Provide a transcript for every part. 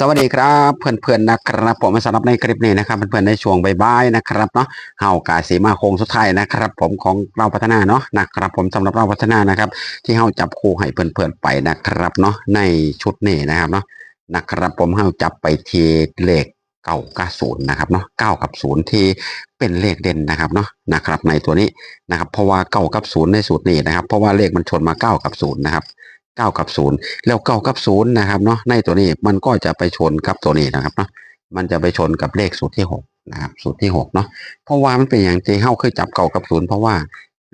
สวัสดีครับเพื่อนๆนะครับผมสำหรับในคลิปนี้นะครับเพื่อนๆในช่วงบ่ายๆนะครับเนาะเฮากาสีมาโคงสุดท้ายนะครับ ผมของเราพัฒนาเนาะนะครับผมสำหรับเราพัฒนานะครับ ที่เฮาจับคู่ให้เพื่อนๆไปนะครับเนาะในชุดนี้นะครับเนาะนะครับผมเฮาจับไปทีเลขเก้ากับศูนย์นะครับเนาะเก้ากับศูนย์ที่เป็นเลขเด่นนะครับเนาะนะครับในตัวนี้นะครับเพราะว่าเก้ากับศูนย์ในสูตรนี้นะครับเพราะว่าเลขมันชนมาเก้ากับศูนย์นะครับ เก้ากับศูนย์แล้วเก้ากับศูนย์นะครับเนาะในตัวนี้มันก็จะไปชนกับตัวนี้นะครับเนาะมันจะไปชนกับเลขสูตรที่หกนะครับสูตรที่หกเนาะเพราะว่ามันเป็นอย่างที่เฮาเคยจับเก้ากับศูนย์เพราะว่า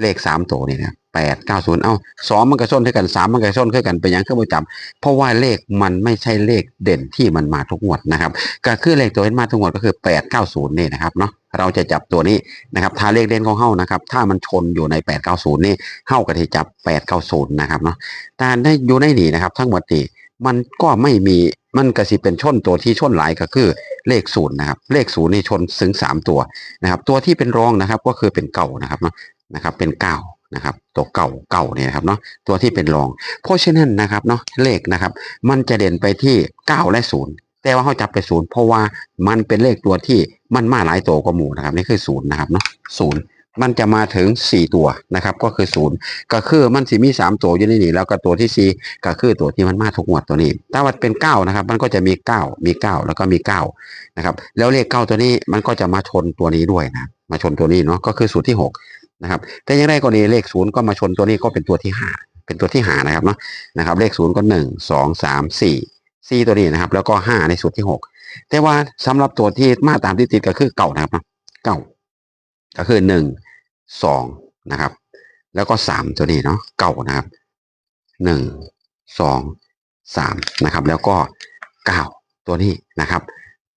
เลขสามตัวนี่นะแปดเก้าศูนย์เอ้าสองมันก็ชนด้วยกันสามมันก็ชนด้วยกันเป็นอย่างเครื่องประจำเพราะว่าเลขมันไม่ใช่เลขเด่นที่มันมาทุกงวดนะครับก็คือเลขตัวที่มาทุกงวดก็คือแปดเก้าศูนย์นี่นะครับเนาะเราจะจับตัวนี้นะครับถ้าเลขเด่นของเฮานะครับถ้ามันชนอยู่ในแปดเก้าศูนย์นี่เฮาก็ที่จับแปดเก้าศูนย์นะครับเนาะแต่ได้อยู่ในนี่นะครับ ทั้งหมดนี่มันก็ไม่มีมันก็สิเป็นชนตัวที่ชนหลายก็คือเลขศูนย์นะครับเลขศูนย์นี่ชนถึงสามตัวนะครับตัวที่เป็นรองนะครับก็คือเป็นเก่านะครับเนาะ นะครับเป็นเก้านะครับตัวเก่าเก่าเนี่ยครับเนาะตัวที่เป็นรอง เพราะฉะนั้นนะครับเนาะเลขนะครับมันจะเด่นไปที่เก้าและศูนย์แต่ว่าเขาจับไปศูนย์เพราะว่ามันเป็นเลขตัวที่มันมาหลายตัวกว่าหมู่นะครับนี่คือศูนย์นะครับเนาะศูนย์มันจะมาถึงสี่ตัวนะครับก็คือศูนย์ก็คือมันสิมีสามตัวอยู่ในนี้แล้วก็ตัวที่สี่ก็คือตัวที่มันมาทุกงวดตัวนี้ถ้าว่าเป็นเก้านะครับมันก็จะมีเก้ามีเก้าแล้วก็มีเก้านะครับแล้วเลขเก้าตัวนี้มันก็จะมาชนตัวนี้ด้วยนะมาชนตัวนี้เนาะก็คือสูตรที่หก นะครับแต่ยังไงก็ดีเลขศูนย์ก็มาชนตัวนี้ก็เป็นตัวที่ห้าเป็นตัวที่หานะครับเนาะนะครับ เลขศูนย์ก็หนึ่งสองสามสี่สี่ตัวนี้นะครับ แล้วก็ห้าในสูตรที่หกแต่ว่าสำหรับตัวที่มาตามที่ติดก็คือเก่านะครับเก้าก็คือหนึ่งสองนะครับ แล้วก็สามตัวนี้เนาะเก่านะครับหนึ่งสองสามนะครับ แล้วก็เก้าตัวนี้นะครับ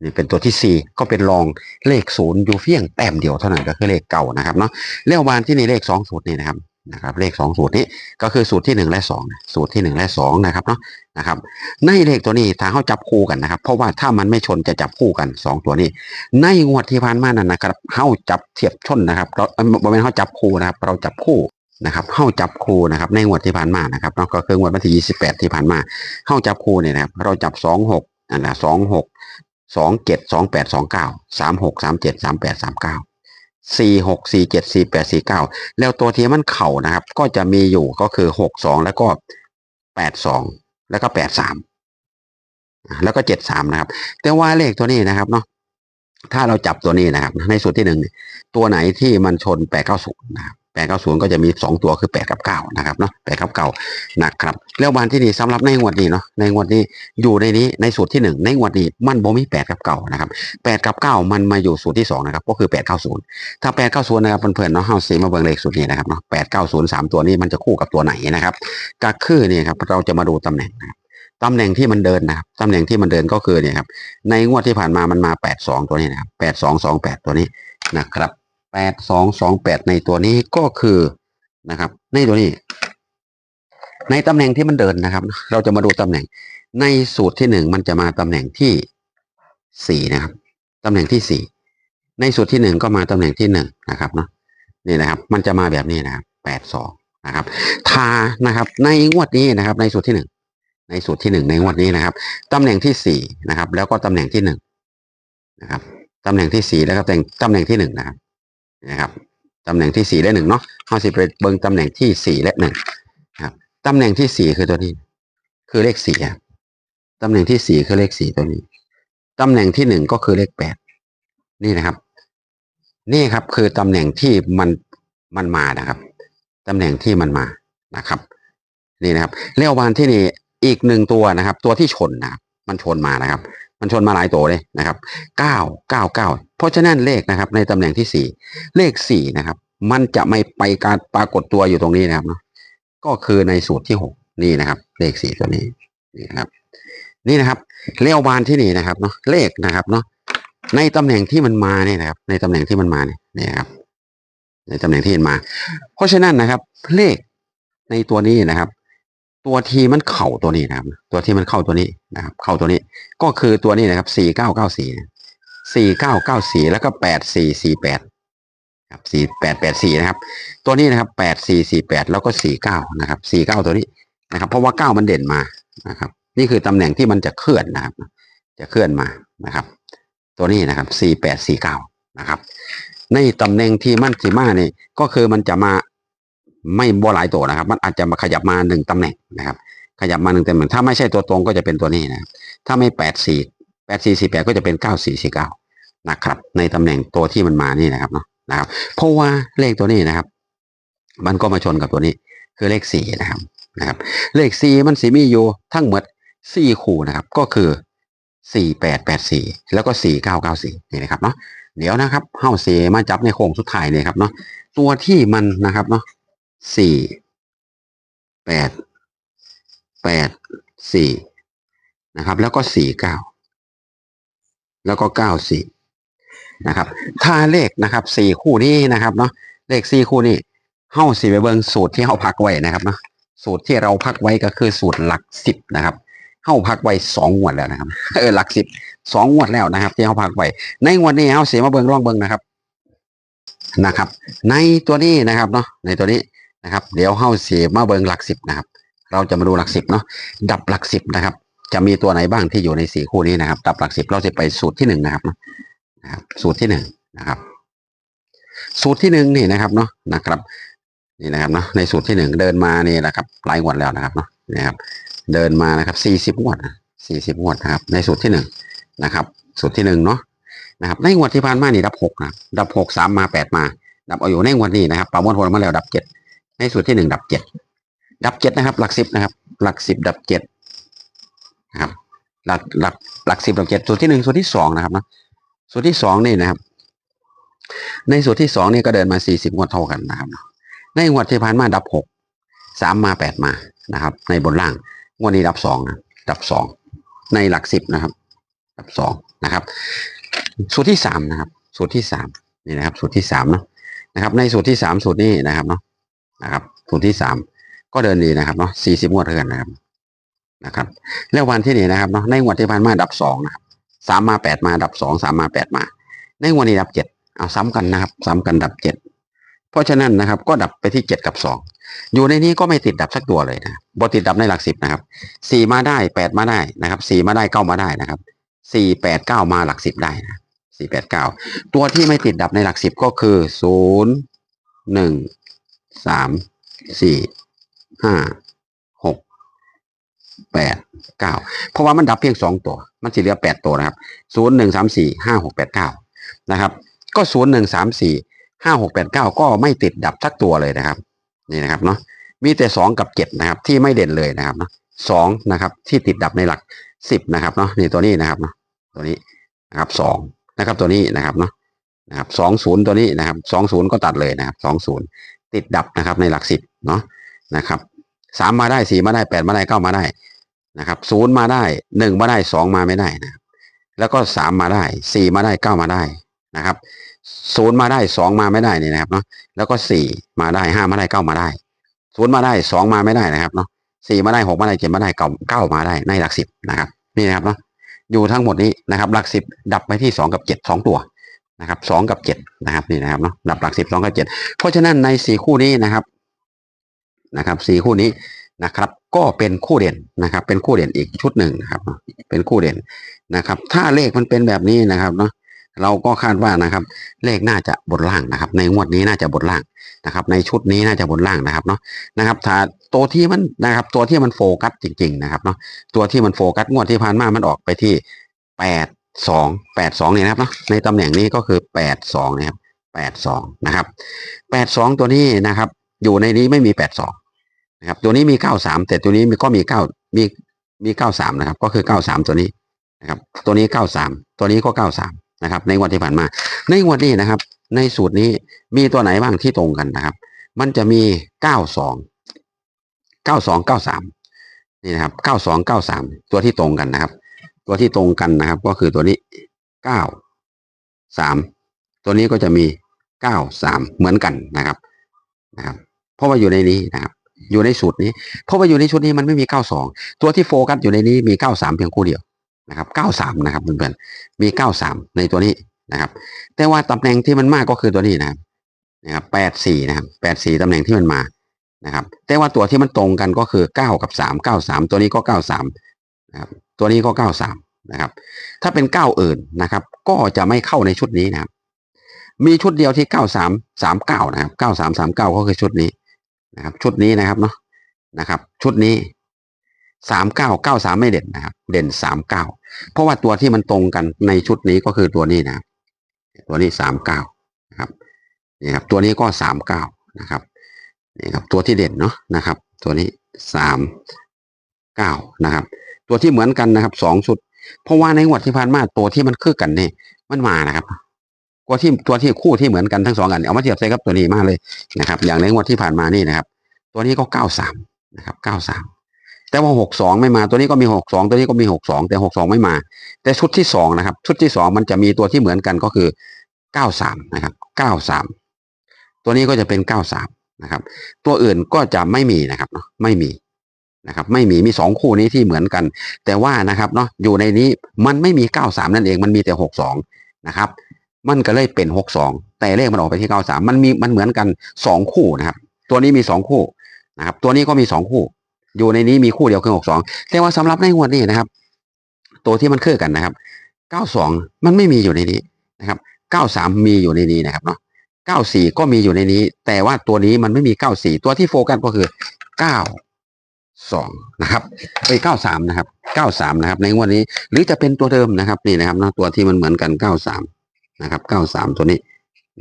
นี่เป็นตัวที่สี่ก็เป็นรองเลขศูนย์อยู่เพียงแต้มเดียวเท่านั้นก็คือเลขเก่านะครับเนาะเลขบานที่ในเลขสองสูตรนี่นะครับนะครับเลขสองสูตรนี้ก็คือสูตรที่หนึ่งและสองสูตรที่หนึ่งและสองนะครับเนาะนะครับในเลขตัวนี้ถ้าเขาจับคู่กันนะครับ เพราะว่าถ้ามันไม่ชนจะจับคู่กันสองตัวนี้ ในงวดที่ผ่านมานั่นนะครับเขาจับเทียบชนนะครับเราบริเวณเขาจับคู่นะครับ เราจับคู่นะครับเข้าจับคู่นะครับในงวดที่ผ่านมานะครับนาะก็คืองวดวันที่ 28 ที่ผ่านมาเข้าจับคู่เนี่ยนะครับเราจับ 26อันนะ26 สองเจ็ดสองแปดสองเก้าสามหกสามเจ็ดสามแปดสามเก้าสี่หกสี่เจ็ดสี่แปดสี่เก้าแล้วตัวที่มันเข่านะครับ ก็จะมีอยู่ก็คือหกสองแล้วก็แปดสองแล้วก็แปดสามแล้วก็เจ็ดสามนะครับ แต่ว่าเลขตัวนี้นะครับเนาะถ้าเราจับตัวนี้นะครับ ในสูตรที่หนึ่งตัวไหนที่มันชนแปดเก้าศูนย์นะครับ 890ก็จะมี2ตัวคือ8กับ9นะครับเนาะ8กับ9นะครับแล้ววันที่นี่สำหรับในงวดนี้เนาะในงวดนี้อยู่ในนี้ในสูตรที่1ในงวดนี้มันบ่มี8กับ9นะครับ8กับ9มันมาอยู่สูตรที่2นะครับก็คือ890ถ้า890นย์นะครับเพื่อนๆเนาะเฮาสิมาเบิ่งเลขสูตรนี้นะครับเนาะ890 3ตัวนี้มันจะคู่กับตัวไหนนะครับก็คือนี่ยครับเราจะมาดูตำแหน่งนะครับตำแหน่งที่มันเดินนะครับตำแหน่งที่มันเดินก็คือเนี่ยครับในงวดที่ผ่านมามันมา 82 ตัวนี้นะครับ8228 ตัวนี้นะครับ 8228ในตัวนี้ก็คือนะครับ ในตัวนี้ ในตำแหน่งที่มันเดินนะครับ เราจะมาดูตำแหน่ง ในสูตรที่หนึ่งมันจะมาตำแหน่งที่สี่นะครับตำแหน่งที่สี่ในสูตรที่หนึ่งก็มาตำแหน่งที่หนึ่งนะครับเนาะนี่นะครับ มันจะมาแบบนี้นะครับแปดสองนะครับทานะครับ ในงวดนี้นะครับ ในสูตรที่หนึ่งในสูตรที่หนึ่งในงวดนี้นะครับตำแหน่งที่สี่นะครับ แล้วก็ตำแหน่งที่หนึ่งนะครับตำแหน่งที่สี่แล้วก็ตำแหน่งตำแหน่งที่หนึ่งนะครับ นะครับตำแหน่งที่สี่และหนึ่งเนาะห้าสิบเบิ้งตำแหน่งที่สี่และหนึ่งครับตำแหน่งที่สี่คือตัวนี้ คือเลขสี่ตำแหน่งที่สี่คือเลขสี่ตัวนี้ตำแหน่งที่หนึ่งก็คือเลขแปดนี่นะครับ นี่ครับคือตำแหน่งที่มันมันมานะครับตำแหน่งที่มันมานะครับ นี่นะครับเลขวันที่นี่อีกหนึ่งตัวนะครับ ตัวที่ชนนะครับมันชนมานะครับ มันชนมาหลายตัวเลยนะครับเก้าเก้าเก้าเพราะฉะนั้นเลขนะครับ ในตำแหน่งที่สี่เลขสี่นะครับ มันจะไม่ไปการปรากฏตัวอยู่ตรงนี้นะครับเนาะก็คือในสูตรที่หกนี่นะครับ เลขสี่ตัวนี้นี่นะครับ นี่นะครับเลขบานที่นี่นะครับเนาะเลขนะครับเนาะในตำแหน่งที่มันมาเนี่ยนะครับ ในตำแหน่งที่มันมาเนี่ยนี่นะครับ ในตำแหน่งที่มันมา เพราะฉะนั้นนะครับ เลขในตัวนี้นะครับ ตัวทีมันเข่าตัวนี้นะครับ ตัวที่มันเข้าตัวนี้นะครับ เข้าตัวนี้ก็คือตัวนี้นะครับสี่เก้าเก้าสี่สี่เก้าเก้าสี่แล้วก็แปดสี่สี่แปดครับสี่แปดแปดสี่นะครับ ตัวนี้นะครับแปดสี่สี่แปดแล้วก็สี่เก้านะครับสี่เก้าตัวนี้นะครับ เพราะว่าเก้ามันเด่นมานะครับ นี่คือตำแหน่งที่มันจะเคลื่อนนะครับ จะเคลื่อนมานะครับ ตัวนี้นะครับสี่แปดสี่เก้านะครับ ในตำแหน่งที่มันสีมาเนี่ยก็คือมันจะมา ไม่บ่หลายตัวนะครับ มันอาจจะมาขยับมาหนึ่งตำแหน่งนะครับ ขยับมาหนึ่งตำแหน่ง ถ้าไม่ใช่ตัวตรงก็จะเป็นตัวนี้นะถ้าไม่แปดสี่แปดสี่สี่แปดก็จะเป็นเก้าสี่สี่เก้านะครับ ในตำแหน่งตัวที่มันมานี่นะครับเนาะนะครับ เพราะว่าเลขตัวนี้นะครับ มันก็มาชนกับตัวนี้ คือเลขสี่นะครับนะครับ เลขสี่มันสีมีอยู่ทั้งหมดสี่คู่นะครับ ก็คือสี่แปดแปดสี่แล้วก็สี่เก้าเก้าสี่นี่นะครับเนาะเดี๋ยวนะครับเฮาเสมาจับในโค้งสุดท้ายเนี่ยครับเนาะตัวที่มันนะครับเนาะ สี่แปดแปดสี่นะครับ แล้วก็สี่เก้าแล้วก็เก้าสี่นะครับ ถ้าเลขนะครับสี่คู่นี้นะครับเนาะเลขสี่คู่นี้เฮาสี่ไปเบิงสูตรที่เฮาพักไว้นะครับเนาะสูตรที่เราพักไว้ก็คือสูตรหลักสิบนะครับเฮาพักไว้สองงวดแล้วนะครับเออหลักสิบสองงวดแล้วนะครับ ที่เฮาพักไว้ในงวดนี้เฮาเสียมาเบิงร่องเบิงนะครับนะครับ ในตัวนี้นะครับเนาะในตัวนี้ นะครับเดี๋ยวเฮาเสียมาเบิงหลักสิบนะครับ เราจะมาดูหลักสิบเนาะดับหลักสิบนะครับ จะมีตัวไหนบ้างที่อยู่ในสี่คู่นี้นะครับ ดับหลักสิบเราจะไปสูตรที่หนึ่งนะครับนะครับ สูตรที่หนึ่งนะครับ สูตรที่หนึ่งนี่นะครับเนาะนะครับนี่นะครับเนาะในสูตรที่หนึ่งเดินมานี่แหละครับหลายงวดแล้วนะครับเนาะนี่ครับ เดินมานะครับสี่สิบงวดสี่สิบงวดนะครับ ในสูตรที่หนึ่งนะครับ สูตรที่หนึ่งเนาะนะครับ ในงวดที่ผ่านมานี่ดับหกนะดับหกสามมาแปดมา ดับเอาอยู่ในงวดนี้นะครับประมวลผลมาแล้วดับเจ็ด ในสูตรที่หนึ่งดับเจ็ดดับเจ็ดนะครับ หลักสิบนะครับ หลักสิบดับเจ็ดนะครับ หลักหลักหลักสิบดับเจ็ดสูตรที่หนึ่งสูตรที่สองนะครับนะสูตรที่สองนี่นะครับ ในสูตรที่สองนี่ก็เดินมาสี่สิบงวดเท่ากันนะครับ ในงวดที่ผ่านมาดับหกสามมาแปดมานะครับ ในบนล่างงวดนี้ดับสองนะดับสองในหลักสิบนะครับ ดับสองนะครับ สูตรที่สามนะครับ สูตรที่สามนี่นะครับ สูตรที่สามเนาะนะครับ ในสูตรที่สามสูตรนี้นะครับเนาะ นะครับสูตรที่สามก็เดินดีนะครับเนาะสี่สิบงวดเท่ากันนะครับนะครับ แล้ววันที่นี่นะครับเนาะในงวดที่ผ่านมาดับสองนะครับสามมาแปดมาดับสองสามมาแปดมา ในงวดนี้ดับเจ็ดเอาซ้ำกันนะครับ ซ้ำกันดับเจ็ดเพราะฉะนั้นนะครับ ก็ดับไปที่เจ็ดกับสองอยู่ในนี้ก็ไม่ติดดับสักตัวเลยนะบติดดับในหลักสิบนะครับสี่มาได้แปดมาได้นะครับสี่มาได้เก้ามาได้นะครับสี่แปดเก้ามาหลักสิบได้นะสี่แปดเก้าตัวที่ไม่ติดดับในหลักสิบก็คือศูนย์หนึ่ง สามสี่ห้าหกแปดเก้าเพราะว่ามันดับเพียงสองตัว มันจะเหลือแปดตัวนะครับศูนย์หนึ่งสามสี่ห้าหกแปดเก้านะครับ ก็ศูนย์หนึ่งสามสี่ห้าหกแปดเก้าก็ไม่ติดดับสักตัวเลยนะครับ นี่นะครับเนาะมีแต่สองกับเจ็ดนะครับ ที่ไม่เด่นเลยนะครับเนาะสองนะครับ ที่ติดดับในหลักสิบนะครับเนาะนี่ตัวนี้นะครับเนาะตัวนี้นะครับสองนะครับตัวนี้นะครับเนาะนะครับสองศูนย์ตัวนี้นะครับสองศูนย์ก็ตัดเลยนะครับสองศูนย์ ติดดับนะครับในหลักสิบเนาะนะครับสามมาได้สี่มาได้แปดมาได้เก้ามาได้นะครับศูนย์มาได้หนึ่งมาได้สองมาไม่ได้นะแล้วก็สามมาได้สี่มาได้เก้ามาได้นะครับศูนย์มาได้สองมาไม่ได้นี่นะครับเนาะแล้วก็สี่มาได้ห้ามาได้เก้ามาได้ศูนย์มาได้สองมาไม่ได้นะครับเนาะสี่มาได้หกมาได้เจ็ดมาได้เก้าเก้ามาได้ในหลักสิบนะครับนี่นะครับเนาะอยู่ทั้งหมดนี้นะครับหลักสิบดับไปที่สองกับเจ็ดสองตัว นะครับสองกับเจ็ดนะครับนี่นะครับเนาะดับหลักสิบสองกับเจ็ดเพราะฉะนั้นในสี่คู่นี้นะครับนะครับสี่คู่นี้นะครับ ก็เป็นคู่เด่นนะครับ เป็นคู่เด่นอีกชุดหนึ่งนะครับ เป็นคู่เด่นนะครับ ถ้าเลขมันเป็นแบบนี้นะครับเนาะเราก็คาดว่านะครับ เลขน่าจะบนล่างนะครับ ในงวดนี้น่าจะบนล่างนะครับ ในชุดนี้น่าจะบนล่างนะครับเนาะนะครับถ้าตัวที่มันนะครับ ตัวที่มันโฟกัสจริง ๆ นะครับเนาะตัวที่มันโฟกัสงวดที่ผ่านมามันออกไปที่แปด สองแปดสองเนี่ยนะครับเนาะในตำแหน่งนี้ก็คือแปดสองนะครับแปดสองนะครับแปดสองตัวนี้นะครับ อยู่ในนี้ไม่มีแปดสองนะครับ ตัวนี้มีเก้าสามแต่ตัวนี้มีก็มีเก้ามีมีเก้าสามนะครับ ก็คือเก้าสามตัวนี้นะครับ ตัวนี้เก้าสามตัวนี้ก็เก้าสามนะครับ ในงวดที่ผ่านมา ในงวดนี้นะครับ ในสูตรนี้มีตัวไหนบ้างที่ตรงกันนะครับ มันจะมีเก้าสองเก้าสองเก้าสามนี่นะครับเก้าสองเก้าสามตัวที่ตรงกันนะครับ ตัวที่ตรงกันนะครับ ก็คือตัวนี้เก้าสามตัวนี้ก็จะมีเก้าสามเหมือนกันนะครับนะครับ เพราะว่าอยู่ในนี้นะครับ อยู่ในสูตรนี้ เพราะว่าอยู่ในชุดนี้มันไม่มีเก้าสองตัวที่โฟกัสอยู่ในนี้มีเก้าสามเพียงคู่เดียวนะครับเก้าสามนะครับเพื่อนๆมีเก้าสามในตัวนี้นะครับ แต่ว่าตำแหน่งที่มันมากก็คือตัวนี้นะครับนะครับแปดสี่นะครับแปดสี่ตำแหน่งที่มันมานะครับ แต่ว่าตัวที่มันตรงกันก็คือเก้ากับสามเก้าสามตัวนี้ก็เก้าสามนะครับ ตัวนี้ก็เก้าสามนะครับ ถ้าเป็นเก้าอื่นนะครับ ก็จะไม่เข้าในชุดนี้นะครับ มีชุดเดียวที่เก้าสามสามเก้านะครับเก้าสามสามเก้าก็คือชุดนี้นะครับ ชุดนี้นะครับเนาะนะครับ ชุดนี้สามเก้าเก้าสามไม่เด่นนะครับ เด่นสามเก้าเพราะว่าตัวที่มันตรงกันในชุดนี้ก็คือตัวนี้นะครับตัวนี้สามเก้านะครับนี่ครับ ตัวนี้ก็สามเก้านะครับนี่ครับ ตัวที่เด่นเนาะนะครับ ตัวนี้สามเก้านะครับ ตัวที่เหมือนกันนะครับสองชุด เพราะว่าในงวดที่ผ่านมาตัวที่มันคือกันเนี่ยมันมานะครับตัวที่ตัวที่คู่ที่เหมือนกันทั้งสองอันเอามาเทียบใส่กับตัวนี้มาเลยนะครับ อย่างในงวดที่ผ่านมานี่นะครับ ตัวนี้ก็เก้าสามนะครับเก้าสามแต่ว่าหกสองไม่มาตัวนี้ก็มีหกสองตัวนี้ก็มีหกสองแต่หกสองไม่มา แต่ชุดที่สองนะครับ ชุดที่สองมันจะมีตัวที่เหมือนกันก็คือเก้าสามนะครับเก้าสามตัวนี้ก็จะเป็นเก้าสามนะครับ ตัวอื่นก็จะไม่มีนะครับเนาะไม่มี นะครับไม่มีมีสองคู่นี้ที่เหมือนกัน แต่ว่านะครับเนาะอยู่ในนี้มันไม่มีเก้าสามนั่นเองมันมีแต่หกสองนะครับ มันก็เลยเป็นหกสองแต่เลขมันออกไปที่เก้าสามมันมีมันเหมือนกันสองคู่นะครับ ตัวนี้มีสองคู่นะครับ ตัวนี้ก็มีสองคู่ อยู่ในนี้มีคู่เดียวคือหกสองแต่ว่าสำหรับในงวดนี้นะครับ ตัวที่มันคือกันนะครับเก้าสองมันไม่มีอยู่ในนี้นะครับเก้าสามมีอยู่ในนี้นะครับเนาะเก้าสี่ก็มีอยู่ในนี้ แต่ว่าตัวนี้มันไม่มีเก้าสี่ตัวที่โฟกัสก็คือเก้า สองนะครับไปเก้าสามนะครับเก้าสามนะครับ ในงวดนี้ หรือจะเป็นตัวเดิมนะครับ นี่นะครับนะตัวที่มันเหมือนกันเก้าสามนะครับเก้าสามตัวนี้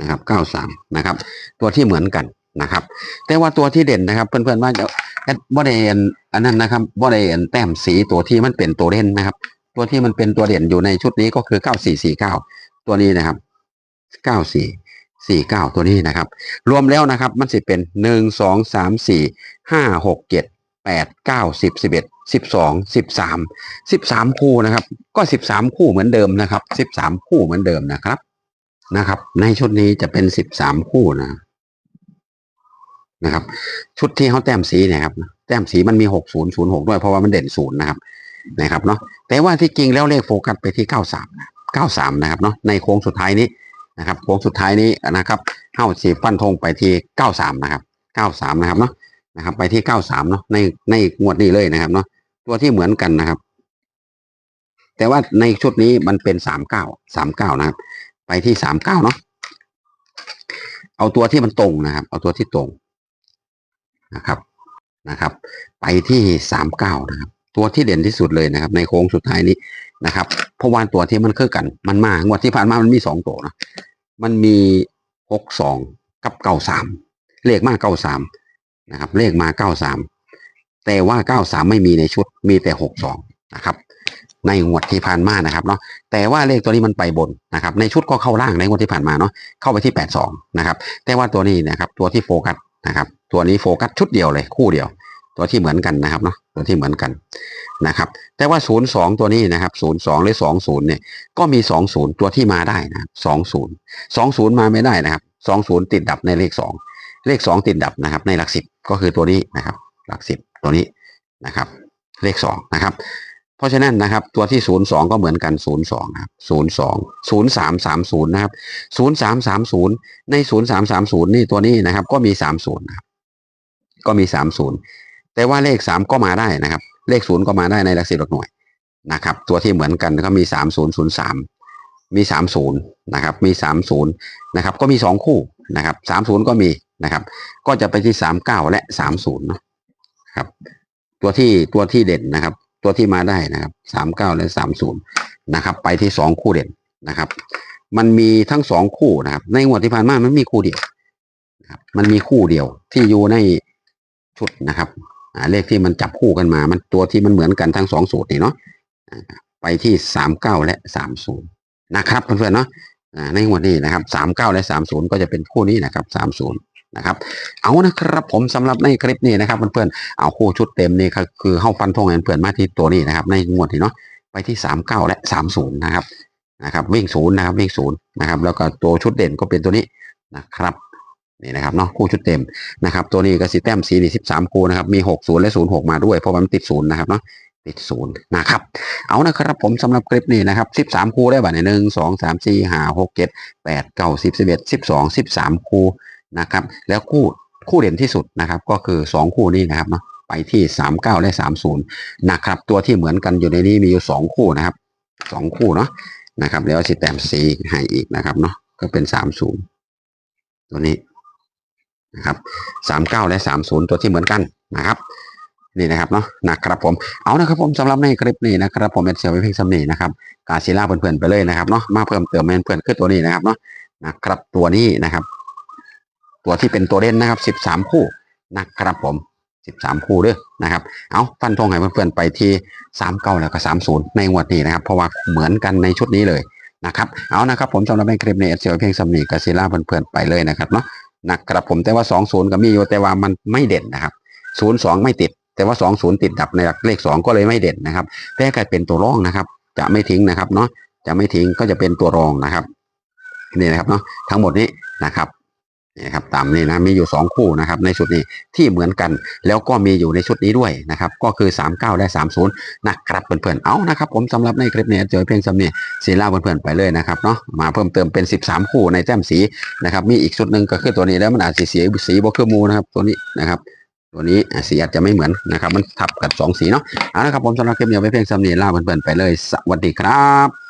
นะครับเก้าสามนะครับ ตัวที่เหมือนกันนะครับ แต่ว่าตัวที่เด่นนะครับ เพื่อนๆว่าจะแอดบอดเอนอันนั้นนะครับบอดเอนแต้มสีตัวที่มันเป็นตัวเด่นนะครับ ตัวที่มันเป็นตัวเด่นอยู่ในชุดนี้ก็คือเก้าสี่สี่เก้าตัวนี้นะครับเก้าสี่สี่เก้าตัวนี้นะครับ รวมแล้วนะครับ มันสิเป็นหนึ่งสองสามสี่ห้าหกเจ็ด แปดเก้าสิบสิบเอ็ดสิบสองสิบสามสิบสามคู่นะครับ ก็สิบสามคู่เหมือนเดิมนะครับสิบสามคู่เหมือนเดิมนะครับนะครับ ในชุดนี้จะเป็นสิบสามคู่นะนะครับ ชุดที่เขาแต้มสีเนะครับแต้มสีมันมีหกศูนย์ศูนย์หกด้วยเพราะว่ามันเด่นศูนย์นะครับนะครับเนาะแต่ว่าที่จริงแล้วเลขโฟกัสไปที่เก้าสามเก้าสามนะครับเนาะในโค้งสุดท้ายนี้นะครับโค้งสุดท้ายนี้นะครับเข้าสีฟันธงไปที่เก้าสามนะครับเก้าสามนะครับเนาะ นะครับ ไปที่เก้าสามเนาะในในงวดนี้เลยนะครับเนาะตัวที่เหมือนกันนะครับ แต่ว่าในชุดนี้มันเป็นสามเก้าสามเก้านะครับ ไปที่สามเก้าเนาะเอาตัวที่มันตรงนะครับ เอาตัวที่ตรงนะครับนะครับ ไปที่สามเก้านะครับ ตัวที่เด่นที่สุดเลยนะครับ ในโค้งสุดท้ายนี้นะครับเพราะว่าตัวที่มันคือกัน มันมางวดที่ผ่านมามันมีสองตัวนะมันมีหกสองกับเก้าสามเลขมากเก้าสาม นะครับ เลขมาเก้าสามแต่ว่าเก้าสามไม่มีในชุดมีแต่หกสองนะครับ ในงวดที่ผ่านมานะครับเนาะแต่ว่าเลขตัวนี้มันไปบนนะครับ ในชุดก็เข้าล่างในงวดที่ผ่านมาเนาะเข้าไปที่แปดสองนะครับ แต่ว่าตัวนี้นะครับ ตัวที่โฟกัสนะครับ ตัวนี้โฟกัสชุดเดียวเลยคู่เดียว ตัวที่เหมือนกันนะครับเนาะตัวที่เหมือนกันนะครับ แต่ว่าศูนย์สองตัวนี้นะครับศูนย์สองหรือสองศูนย์เนี่ย ก็มีสองศูนย์ตัวที่มาได้นะครับสองศูนย์สองศูนย์มาไม่ได้นะครับสองศูนย์ติดดับในเลขสอง เลขสองติดดับนะครับ ในหลักสิบก็คือตัวนี้นะครับ หลักสิบตัวนี้นะครับ เลขสองนะครับ เพราะฉะนั้นนะครับ ตัวที่ศูนย์สองก็เหมือนกันศูนย์สองนะครับศูนย์สองศูนย์สามสามศูนย์นะครับศูนย์สามสามศูนย์ในศูนย์สามสามศูนย์นี่ตัวนี้นะครับ ก็มีสามศูนย์นะครับก็มีสามศูนย์แต่ว่าเลขสามก็มาได้นะครับ เลขศูนย์ก็มาได้ในหลักสิบหลักหน่วยนะครับ ตัวที่เหมือนกันก็มีสามศูนย์ศูนย์สามมีสามศูนย์นะครับ มีสามศูนย์นะครับ ก็มีสองคู่นะครับสามศูนย์ก็มี นะครับ ก็จะไปที่สามเก้าและสามศูนย์นะครับ ตัวที่ตัวที่เด่นนะครับ ตัวที่มาได้นะครับสามเก้าและสามศูนย์นะครับ ไปที่สองคู่เด่นนะครับ มันมีทั้งสองคู่นะครับ ในงวดที่ผ่านมามันมีคู่เดียวนะครับ มันมีคู่เดียวที่อยู่ในชุดนะครับเลขที่มันจับคู่กันมา มันตัวที่มันเหมือนกันทั้งสองสูตรนี่เนาะไปที่สามเก้าและสามศูนย์นะครับเพื่อนๆเนาะในงวดนี้นะครับสามเก้าและสามศูนย์ก็จะเป็นคู่นี้นะครับสามศูนย์ นะครับ เอานะครับผมสำหรับในคลิปนี้นะครับเพื่อนๆเอาคู่ชุดเต็มนี่คือคือเข้าฟันธงเพื่อนๆมาที่ตัวนี้นะครับ ในงวดนี้เนาะไปที่สามเก้าและสามศูนย์นะครับนะครับวิ่งศูนย์นะครับวิ่งศูนย์นะครับ แล้วก็ตัวชุดเด่นก็เป็นตัวนี้นะครับนี่นะครับเนาะคู่ชุดเต็มนะครับ ตัวนี้ก็สีแต้มสีนี่สิบสามคู่นะครับมีหกศูนย์และศูนย์หกมาด้วยเพราะมันติดศูนย์นะครับเนาะติดศูนย์นะครับ เอานะครับผมสำหรับคลิปนี้นะครับสิบสามคู่ได้บ่เนี่ยหนึ่งสองสามสี่ห้าหกเจ็ดแปดเก้าสิบสิบเอ็ดสิบสองสิบสามคู่ นะครับ แล้วคู่คู่เด่นที่สุดนะครับ ก็คือสองคู่นี้นะครับเนาะไปที่สามเก้าและสามศูนย์นะครับ ตัวที่เหมือนกันอยู่ในนี้มีอยู่สองคู่นะครับสองคู่เนาะนะครับ แล้วสิแต้มสีให้อีกนะครับเนาะก็เป็นสามศูนย์ตัวนี้นะครับสามเก้าและสามศูนย์ตัวที่เหมือนกันนะครับนี่นะครับเนาะนะครับผมเอานะครับผมสำหรับในคลิปนี้นะครับผมเป็นเสียวไว้เพียงสำนีนะครับกาซิล่าเพื่อนๆไปเลยนะครับเนาะมาเพิ่มเติมเพื่อนๆคือตัวนี้นะครับเนาะนะครับตัวนี้นะครับ ตัวที่เป็นตัวเด่นนะครับสิบสามคู่นะครับผมสิบสามคู่เด้อนะครับ เอาฟันธงให้เพื่อนๆไปที่สามเก้าแล้วก็สามศูนย์ในงวดนี้นะครับ เพราะว่าเหมือนกันในชุดนี้เลยนะครับ เอานะครับผมสำหรับในคลิปนี้เสียวเพียงสำนีกาซิล่าเพื่อนๆไปเลยนะครับเนาะนะครับผมแต่ว่าสองศูนย์ก็มีอยู่แต่ว่ามันไม่เด่นนะครับศูนย์สองไม่ติด แต่ว่าสองศูนย์ติดดับในหลักเลขสองก็เลยไม่เด่นนะครับ แต่กลายเป็นตัวรองนะครับ จะไม่ทิ้งนะครับเนาะจะไม่ทิ้งก็จะเป็นตัวรองนะครับนี่นะครับเนาะทั้งหมดนี้นะครับ นี่นะครับตามนี้นะมีอยู่สองคู่นะครับในชุดนี้ที่เหมือนกัน แล้วก็มีอยู่ในชุดนี้ด้วยนะครับก็คือ 39 และ 30 นะครับเพื่อนๆเอานะครับผมสำหรับในคลิปนี้เจอเพียงสำเนียสีล่าเพื่อนๆไปเลยนะครับเนาะมาเพิ่มเติมเป็น 13 คู่ในแต้มสีนะครับมีอีกชุดหนึ่งก็คือตัวนี้แล้วมันอาจสีสีสีบวกคือมูนะครับตัวนี้นะครับตัวนี้สีอาจจะไม่เหมือนนะครับมันทับกับสองสีเนาะเอาละครับผมสำหรับคลิปนี้ไว้เพียงสำเนียล่าเพื่อนๆไปเลยสวัสดีครับ